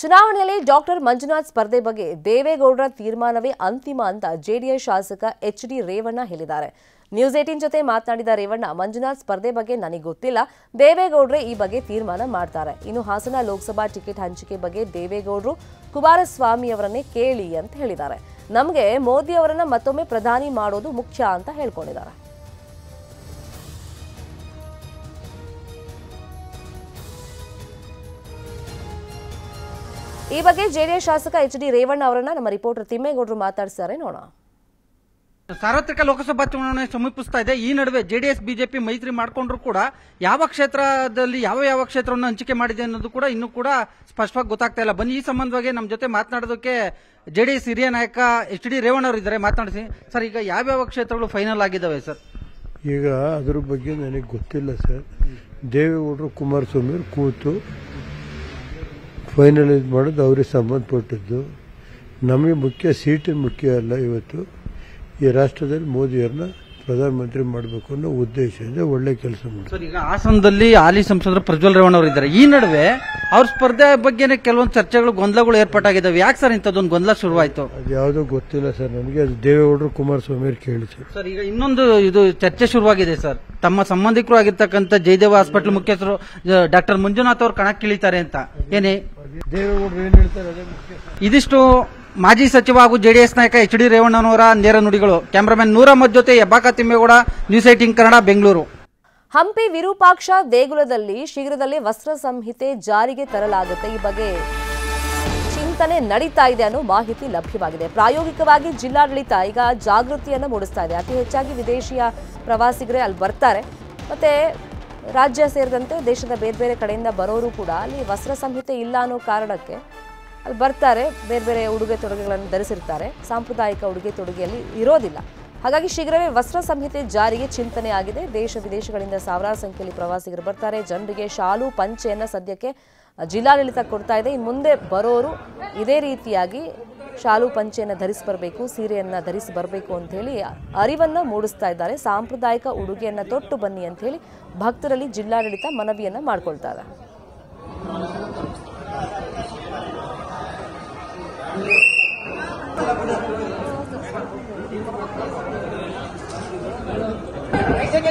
ಚುನಾವಣೆಯಲ್ಲಿ ಡಾಕ್ಟರ್ ಮಂಜುನಾಥ್ ಸ್ಪರ್ಧೆ ಬಗ್ಗೆ ದೇವೇಗೌಡರ ತೀರ್ಮಾನವೇ ಅಂತಿಮ ಅಂತ ಜೆಡಿಎಸ್ ಶಾಸಕ ಎಚ್ ಡಿ ರೇವಣ್ಣ ಹೇಳಿದ್ದಾರೆ. ನ್ಯೂಸ್ ಏಟೀನ್ ಜೊತೆ ಮಾತನಾಡಿದ ರೇವಣ್ಣ, ಮಂಜುನಾಥ್ ಸ್ಪರ್ಧೆ ಬಗ್ಗೆ ನನಗೆ ಗೊತ್ತಿಲ್ಲ. ದೇವೇಗೌಡರೇ ಈ ಬಗ್ಗೆ ತೀರ್ಮಾನ ಮಾಡ್ತಾರೆ. ಇನ್ನು ಹಾಸನ ಲೋಕಸಭಾ ಟಿಕೆಟ್ ಹಂಚಿಕೆ ಬಗ್ಗೆ ದೇವೇಗೌಡರು ಕುಮಾರಸ್ವಾಮಿ ಅವರನ್ನೇ ಕೇಳಿ ಅಂತ ಹೇಳಿದ್ದಾರೆ. ನಮಗೆ ಮೋದಿ ಅವರನ್ನ ಮತ್ತೊಮ್ಮೆ ಪ್ರಧಾನಿ ಮಾಡೋದು ಮುಖ್ಯ ಅಂತ ಹೇಳ್ಕೊಂಡಿದ್ದಾರೆ. ಈ ಬಗ್ಗೆ ಜೆಡಿಎಸ್ ಶಾಸಕ ಎಚ್ ಡಿ ರೇವಣ್ಣ ಅವರನ್ನ ನಮ್ಮ ರಿಪೋರ್ಟರ್ ತಿಮ್ಮೇಗೌಡರು ಮಾತಾಡ್ತಾರೆ ನೋಡೋಣ. ಸಾರ್ವತ್ರಿಕ ಲೋಕಸಭಾ ಚುನಾವಣೆ ಸಮೀಪಿಸ್ತಾ ಇದೆ ಈ ನಡುವೆ ಜೆಡಿಎಸ್ ಬಿಜೆಪಿ ಮೈತ್ರಿ ಮಾಡಿಕೊಂಡ್ರು ಕೂಡ ಯಾವ ಕ್ಷೇತ್ರದಲ್ಲಿ ಯಾವ ಯಾವ ಕ್ಷೇತ್ರವನ್ನು ಹಂಚಿಕೆ ಮಾಡಿದೆ ಅನ್ನೋದು ಕೂಡ ಇನ್ನೂ ಕೂಡ ಸ್ಪಷ್ಟವಾಗಿ ಗೊತ್ತಾಗ್ತಾ ಇಲ್ಲ. ಬನ್ನಿ ಈ ಸಂಬಂಧವಾಗಿ ನಮ್ಮ ಜೊತೆ ಮಾತನಾಡೋದಕ್ಕೆ ಜೆಡಿಎಸ್ ಹಿರಿಯ ನಾಯಕ ಎಚ್ ಡಿ ರೇವಣ್ಣ ಅವರು ಇದ್ದಾರೆ. ಮಾತನಾಡಿಸಿ. ಸರ್ ಈಗ ಯಾವ್ಯಾವ ಕ್ಷೇತ್ರಗಳು ಫೈನಲ್ ಆಗಿದ್ದಾವೆ ಸರ್? ಈಗ ಅದ್ರ ಬಗ್ಗೆ ನನಗೆ ಗೊತ್ತಿಲ್ಲ ಸರ್. ದೇವೇಗೌಡರು ಕುಮಾರಸ್ವಾಮಿ ಕೂತು ಫೈನಲೈಸ್ ಮಾಡೋದು ಅವ್ರಿಗೆ ಸಂಬಂಧಪಟ್ಟಿದ್ದು. ನಮಗೆ ಮುಖ್ಯ ಸೀಟು ಮುಖ್ಯ ಅಲ್ಲ ಇವತ್ತು. ಈ ರಾಷ್ಟ್ರದಲ್ಲಿ ಮೋದಿಯವ್ರನ್ನ ಪ್ರಧಾನಮಂತ್ರಿ ಮಾಡಬೇಕು ಅನ್ನೋ ಉದ್ದೇಶ ಇದೆ ಒಳ್ಳೆ ಕೆಲಸ ಮಾಡ್ತಾರೆ ಈಗ ಹಾಸನದಲ್ಲಿ ಹಾಲಿ ಸಂಸದರು ಪ್ರಜ್ವಲ್ ರೇವಣ್ಣ ಅವರು ಇದ್ದಾರೆ. ಈ ನಡುವೆ ಅವ್ರ ಸ್ಪರ್ಧೆ ಬಗ್ಗೆನೇ ಕೆಲವೊಂದು ಚರ್ಚೆಗಳು ಗೊಂದಲಗಳು ಏರ್ಪಾಟಾಗಿದ್ದಾವೆ ಯಾಕೆ ಸರ್ ಇಂಥದ್ದೊಂದು ಗೊಂದಲ ಶುರುವಾಯಿತು? ಅದು ಯಾವುದೋ ಗೊತ್ತಿಲ್ಲ ಸರ್ ನನಗೆ ಅದು ದೇವೇಗೌಡರು ಕುಮಾರಸ್ವಾಮಿ ಅವ್ರು ಕೇಳಿ ಸರ್ ಸರ್ ಈಗ ಇನ್ನೊಂದು ಇದು ಚರ್ಚೆ ಶುರುವಾಗಿದೆ ಸರ್. ತಮ್ಮ ಸಂಬಂಧಿಕರು ಆಗಿರ್ತಕ್ಕಂಥ ಜಯದೇವ ಹಾಸ್ಪಿಟಲ್ ಮುಖ್ಯಸ್ಥರು ಡಾಕ್ಟರ್ ಮಂಜುನಾಥ್ ಅವರು ಕಣಕ್ಕಿಳಿತಾರೆ ಅಂತ. ಏನೇ? ದೇವೇಗೌಡರು ಏನು ಹೇಳ್ತಾರೆ ಅದೇ ಮುಖ್ಯ ಸರ್. ಇದಿಷ್ಟು ಮಾಜಿ ಸಚಿವ ಹಾಗೂ ಜೆಡಿಎಸ್ ನಾಯಕ ಎಚ್ ಡಿ ರೇವಣ್ಣನವರ ನೇರ ನುಡಿಗಳು. ಕ್ಯಾಮರಾಮನ್ ನೂರಮ್ಮದ್ ಜೊತೆ ಎಬ್ಬಾಕ ತಿಮ್ಮೇಗೌಡ, ನ್ಯೂಸ್ ಕನ್ನಡ, ಬೆಂಗಳೂರು. ಹಂಪಿ ವಿರೂಪಾಕ್ಷ ದೇಗುಲದಲ್ಲಿ ಶೀಘ್ರದಲ್ಲೇ ವಸ್ತ್ರ ಸಂಹಿತೆ ಜಾರಿಗೆ ತರಲಾಗುತ್ತೆ. ಈ ಬಗ್ಗೆ ಚಿಂತನೆ ನಡೀತಾ ಇದೆ ಅನ್ನೋ ಮಾಹಿತಿ ಲಭ್ಯವಾಗಿದೆ. ಪ್ರಾಯೋಗಿಕವಾಗಿ ಜಿಲ್ಲಾಡಳಿತ ಈಗ ಜಾಗೃತಿಯನ್ನು ಮೂಡಿಸ್ತಾ ಇದೆ. ಅತಿ ಹೆಚ್ಚಾಗಿ ವಿದೇಶಿಯ ಪ್ರವಾಸಿಗರೇ ಅಲ್ಲಿ ಬರ್ತಾರೆ. ಮತ್ತೆ ರಾಜ್ಯ ಸೇರಿದಂತೆ ದೇಶದ ಬೇರೆ ಬೇರೆ ಕಡೆಯಿಂದ ಬರೋರು ಕೂಡ ಅಲ್ಲಿ ವಸ್ತ್ರ ಸಂಹಿತೆ ಇಲ್ಲ ಅನ್ನೋ ಕಾರಣಕ್ಕೆ ಅಲ್ಲಿ ಬರ್ತಾರೆ, ಬೇರೆ ಬೇರೆ ಉಡುಗೆ ತೊಡುಗೆಗಳನ್ನು ಧರಿಸಿರ್ತಾರೆ. ಸಾಂಪ್ರದಾಯಿಕ ಉಡುಗೆ ತೊಡುಗೆಯಲ್ಲಿ ಇರೋದಿಲ್ಲ. ಹಾಗಾಗಿ ಶೀಘ್ರವೇ ವಸ್ತ್ರ ಸಂಹಿತೆ ಜಾರಿಗೆ ಚಿಂತನೆ ಆಗಿದೆ. ದೇಶ ವಿದೇಶಗಳಿಂದ ಸಾವಿರಾರು ಸಂಖ್ಯೆಯಲ್ಲಿ ಪ್ರವಾಸಿಗರು ಬರ್ತಾರೆ. ಜನರಿಗೆ ಶಾಲು, ಪಂಚೆಯನ್ನು ಸದ್ಯಕ್ಕೆ ಜಿಲ್ಲಾಡಳಿತ ಕೊಡ್ತಾ ಇದೆ. ಇನ್ನು ಮುಂದೆ ಬರೋರು ಇದೇ ರೀತಿಯಾಗಿ ಶಾಲು, ಪಂಚೆಯನ್ನು ಧರಿಸಿ ಬರಬೇಕು, ಸೀರೆಯನ್ನು ಧರಿಸಿ ಬರಬೇಕು ಅಂಥೇಳಿ ಅರಿವನ್ನು ಮೂಡಿಸ್ತಾ ಇದ್ದಾರೆ. ಸಾಂಪ್ರದಾಯಿಕ ಉಡುಗೆಯನ್ನು ತೊಟ್ಟು ಬನ್ನಿ ಅಂಥೇಳಿ ಭಕ್ತರಲ್ಲಿ ಜಿಲ್ಲಾಡಳಿತ ಮನವಿಯನ್ನು ಮಾಡ್ಕೊಳ್ತಾ ಇದೆ.